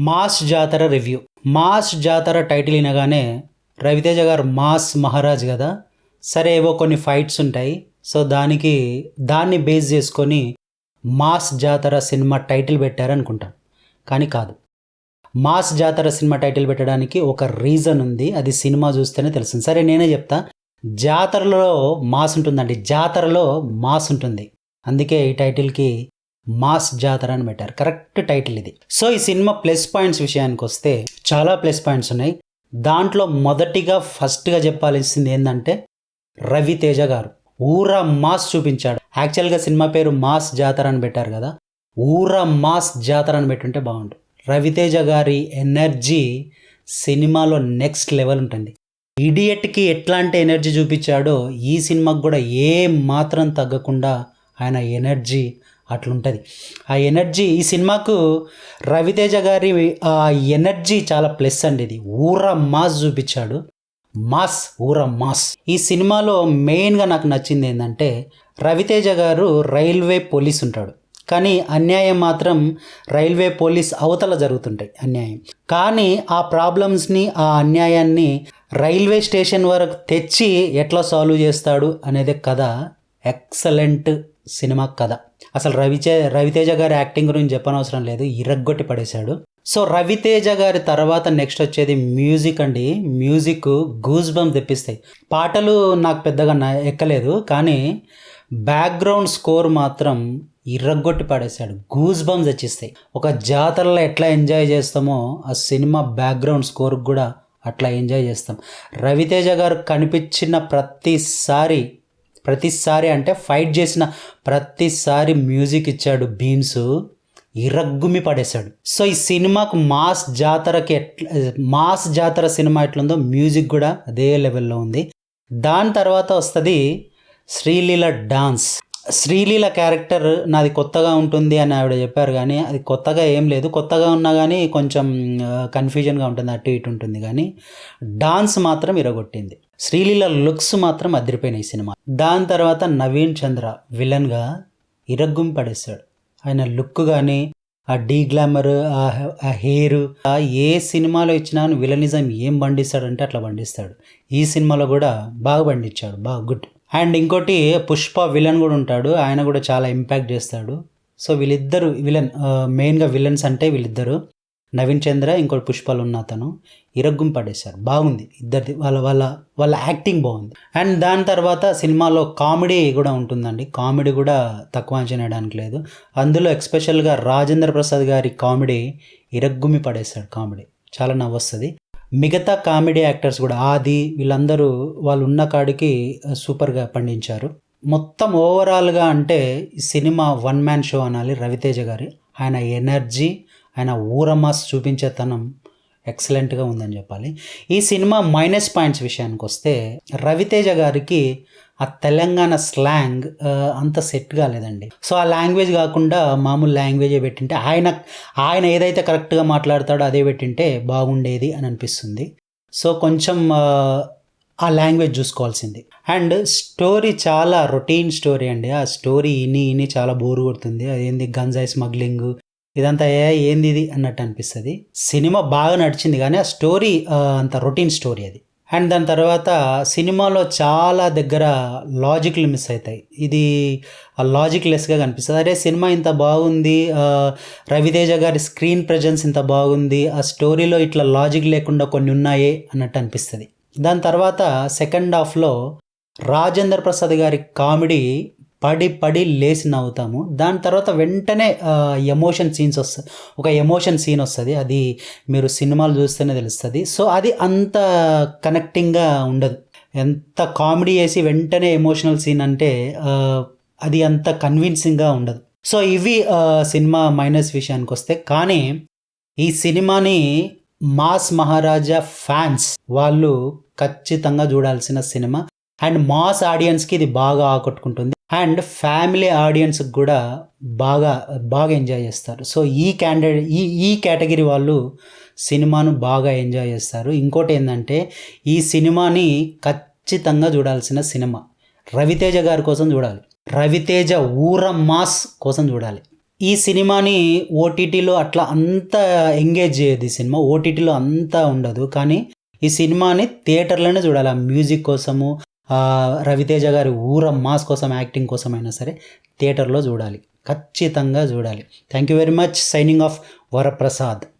Mass జాతర review. Mass జాతర title వినగానే రవితేజ గారు మాస్ మహారాజ్ కదా సరే ఏవో కొన్ని ఫైట్స్ ఉంటాయి సో దానికి దాన్ని బేస్ చేసుకొని మాస్ జాతర సినిమా టైటిల్ పెట్టారనుకుంటాను కానీ కాదు. మాస్ జాతర సినిమా టైటిల్ పెట్టడానికి ఒక రీజన్ ఉంది అది సినిమా చూస్తేనే తెలుస్తుంది. సరే నేనే చెప్తా. జాతరలో మాస్ ఉంటుందండి. జాతరలో మాస్ ఉంటుంది. అందుకే ఈ టైటిల్కి మాస్ జాతర అని పెట్టారు. కరెక్ట్ టైటిల్ ఇది. సో ఈ సినిమా ప్లస్ పాయింట్స్ విషయానికి వస్తే చాలా ప్లస్ పాయింట్స్ ఉన్నాయి. దాంట్లో మొదటిగా ఫస్ట్గా చెప్పాల్సింది ఏంటంటే రవితేజ గారు. ఊరా మాస్ చూపించాడు. యాక్చువల్గా సినిమా పేరు మాస్ జాతర అని పెట్టారు కదా. ఊరా మాస్ జాతర అని పెట్టుంటే బాగుండు. రవితేజ గారి ఎనర్జీ సినిమాలో నెక్స్ట్ లెవెల్ ఉంటుంది. ఇడియట్కి ఎట్లాంటి ఎనర్జీ చూపించాడో ఈ సినిమాకి కూడా ఏ మాత్రం తగ్గకుండా ఆయన ఎనర్జీ అట్లుంటుంది. ఆ ఎనర్జీ ఈ సినిమాకు రవితేజ గారి ఆ ఎనర్జీ చాలా ప్లస్ అండి ఇది. ఊర మాస్ చూపించాడు. మాస్ ఊర మాస్. ఈ సినిమాలో మెయిన్గా నాకు నచ్చింది ఏంటంటే రవితేజ గారు రైల్వే పోలీస్ ఉంటాడు. కానీ అన్యాయం మాత్రం రైల్వే పోలీస్ అవతల జరుగుతుంటాయి అన్యాయం. కానీ ఆ ప్రాబ్లమ్స్ని ఆ అన్యాయాన్ని రైల్వే స్టేషన్ వరకు తెచ్చి ఎట్లా సాల్వ్ చేస్తాడు అనేది కథ. ఎక్సలెంట్ సినిమా కథ. అసలు రవిచే రవితేజ గారి యాక్టింగ్ గురించి చెప్పనవసరం లేదు ఇరగ్గొట్టి పడేశాడు. సో రవితేజ గారి తర్వాత నెక్స్ట్ వచ్చేది మ్యూజిక్ అండి. మ్యూజిక్ గూస్ తెప్పిస్తాయి. పాటలు నాకు పెద్దగా న- ఎక్కలేదు కానీ బ్యాక్గ్రౌండ్ స్కోర్ మాత్రం ఇర్రగొట్టి పడేశాడు. గూస్ బమ్స్ తెచ్చిస్తాయి. ఒక జాతరలో ఎట్లా ఎంజాయ్ చేస్తామో ఆ సినిమా బ్యాక్గ్రౌండ్ స్కోర్ కూడా అట్లా ఎంజాయ్ చేస్తాం. రవితేజ గారు కనిపించిన ప్రతిసారి ప్రతిసారి అంటే ఫైట్ చేసిన ప్రతిసారి మ్యూజిక్ ఇచ్చాడు భీమ్స్. ఇరగ్గుమి పడేశాడు. సో ఈ సినిమాకు మాస్ జాతరకి ఎట్లా మాస్ జాతర సినిమా ఎట్లుందో మ్యూజిక్ కూడా అదే లెవెల్లో ఉంది. దాని తర్వాత వస్తుంది శ్రీలీల డాన్స్. శ్రీలీల క్యారెక్టర్ నాది కొత్తగా ఉంటుంది అని ఆవిడ చెప్పారు కానీ అది కొత్తగా ఏం లేదు. కొత్తగా ఉన్నా కానీ కొంచెం కన్ఫ్యూజన్గా ఉంటుంది అటు ఇటు ఉంటుంది కానీ డాన్స్ మాత్రం ఇరగొట్టింది శ్రీలీల లుక్స్ మాత్రం అదిరిపోయినాయి సినిమా. దాని తర్వాత నవీన్ చంద్ర విలన్గా ఇరగ్గుం పడేశాడు ఆయన లుక్ కానీ ఆ డీ గ్లామర్ ఆ హెయిర్ ఆ ఏ సినిమాలో ఇచ్చినా విలనిజం ఏం పండిస్తాడంటే అట్లా పండిస్తాడు. ఈ సినిమాలో కూడా బాగా పండించాడు బాగా గుడ్ అండ్ ఇంకోటి పుష్ప విలన్ కూడా ఉంటాడు. ఆయన కూడా చాలా ఇంపాక్ట్ చేస్తాడు. సో వీళ్ళిద్దరు విలన్ మెయిన్గా విలన్స్ అంటే వీళ్ళిద్దరు. నవీన్ చంద్ర ఇంకోటి పుష్పలు ఉన్న అతను. ఇరగ్గుం పడేశారు. బాగుంది. ఇద్దరిది వాళ్ళ వాళ్ళ వాళ్ళ యాక్టింగ్ బాగుంది. అండ్ దాని తర్వాత సినిమాలో కామెడీ కూడా ఉంటుందండి. కామెడీ కూడా తక్కువ చేయడానికి లేదు. అందులో ఎక్స్పెషల్గా రాజేంద్ర ప్రసాద్ గారి కామెడీ ఇరగ్గుమి పడేశాడు కామెడీ. చాలా నవ్వొస్తుంది. మిగతా కామెడీ యాక్టర్స్ కూడా ఆది వీళ్ళందరూ వాళ్ళు ఉన్న కాడికి సూపర్గా పండించారు. మొత్తం ఓవరాల్గా అంటే సినిమా వన్ మ్యాన్ షో అనాలి రవితేజ గారి. ఆయన ఎనర్జీ ఆయన ఊరమాస్ చూపించేతనం ఎక్సలెంట్గా ఉందని చెప్పాలి. ఈ సినిమా మైనస్ పాయింట్స్ విషయానికి వస్తే రవితేజ గారికి ఆ తెలంగాణ స్లాంగ్ అంత సెట్ కాలేదండి. సో ఆ లాంగ్వేజ్ కాకుండా మామూలు లాంగ్వేజే పెట్టింటే ఆయన ఆయన ఏదైతే కరెక్ట్గా మాట్లాడతాడో అదే పెట్టింటే బాగుండేది అని అనిపిస్తుంది. సో కొంచెం ఆ, ఆ లాంగ్వేజ్ చూసుకోవాల్సింది. అండ్ స్టోరీ చాలా రొటీన్ స్టోరీ అండి. ఆ స్టోరీ ఇని ఇని చాలా బోరు కొడుతుంది. అదేంది? గంజాయి స్మగ్లింగ్ ఇదంతా ఏ ఏంది ఇది అన్నట్టు అనిపిస్తుంది. సినిమా బాగా నడిచింది కానీ ఆ స్టోరీ అంత రొటీన్ స్టోరీ అది. అండ్ దాని తర్వాత సినిమాలో చాలా దగ్గర లాజిక్లు మిస్ అవుతాయి ఇది ఆ లాజిక్ లెస్గా కనిపిస్తుంది. అరే సినిమా ఇంత బాగుంది రవితేజ గారి స్క్రీన్ ప్రజెన్స్ ఇంత బాగుంది ఆ స్టోరీలో ఇట్లా లాజిక్ లేకుండా కొన్ని ఉన్నాయే అన్నట్టు అనిపిస్తుంది. దాని తర్వాత సెకండ్ హాఫ్లో రాజేంద్ర ప్రసాద్ గారి కామెడీ పడి పడి లేచి నవ్వుతాము. దాని తర్వాత వెంటనే ఎమోషన్ సీన్స్ వస్తాయి ఒక ఎమోషన్ సీన్ వస్తుంది. అది మీరు సినిమాలు చూస్తేనే తెలుస్తుంది. సో అది అంత కనెక్టింగ్గా ఉండదు. ఎంత కామెడీ చేసి వెంటనే ఎమోషనల్ సీన్ అంటే అది అంత కన్విన్సింగ్గా ఉండదు. సో ఇవి సినిమా మైనస్ విషయానికి వస్తే. కానీ ఈ సినిమాని మాస్ మహారాజా ఫ్యాన్స్ వాళ్ళు ఖచ్చితంగా చూడాల్సిన సినిమా. అండ్ మాస్ ఆడియన్స్కి ఇది బాగా ఆకట్టుకుంటుంది. అండ్ ఫ్యామిలీ ఆడియన్స్కి కూడా బాగా బాగా ఎంజాయ్ చేస్తారు. సో ఈ క్యాండిడేట్ ఈ ఈ కేటగిరీ వాళ్ళు సినిమాను బాగా ఎంజాయ్ చేస్తారు. ఇంకోటి ఏంటంటే ఈ సినిమాని ఖచ్చితంగా చూడాల్సిన సినిమా రవితేజ గారి కోసం చూడాలి. రవితేజ ఊర మాస్ కోసం చూడాలి. ఈ సినిమాని ఓటీటీలో అట్లా అంత ఎంగేజ్ చేయదు ఈ సినిమా. ఓటీటీలో అంతా ఉండదు. కానీ ఈ సినిమాని థియేటర్లోనే చూడాలి. ఆ మ్యూజిక్ కోసము రవితేజ గారి ఊర మాస్ కోసం యాక్టింగ్ కోసమైనా సరే థియేటర్లో చూడాలి. ఖచ్చితంగా చూడాలి. Thank you very much signing off Varaprasad.